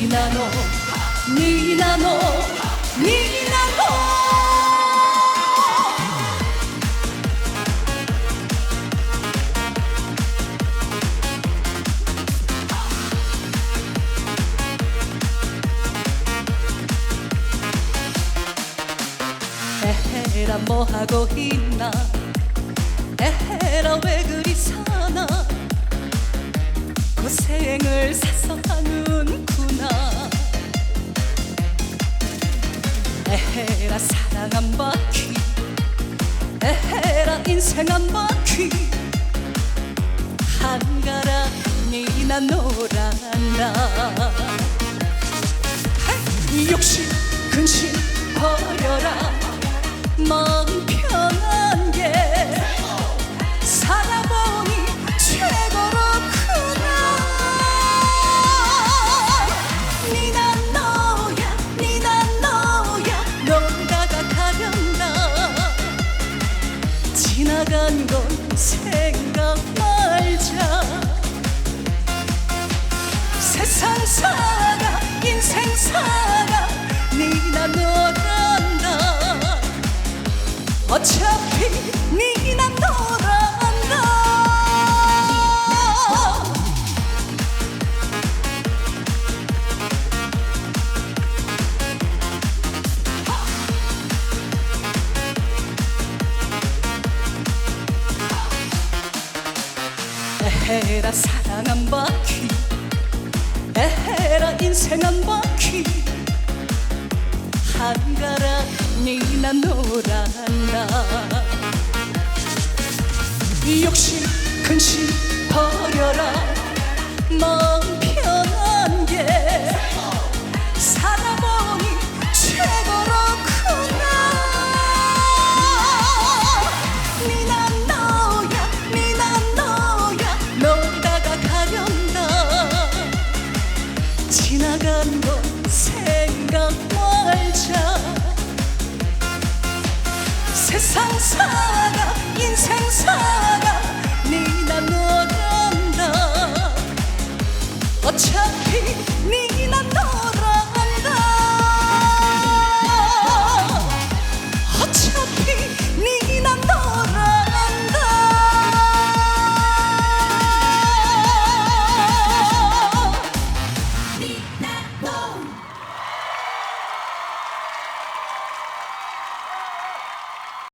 니나노 니나노 니나노. 에헤라 뭐하고 있나? 에헤라 왜 그리 사나? 고생을 사서 하는 인생 한 바퀴 한가락이나 놀아나 욕심 근심 버려라 건 생각 말자. 세상 살아 인생 살아 니나 너란다. 어차피 니나 너란 에헤라 사랑 한 바퀴. 에헤라 인생 한 바퀴. 한가락 니나 놀아나 욕심 근심 지나간 건 생각 말자. 세상 살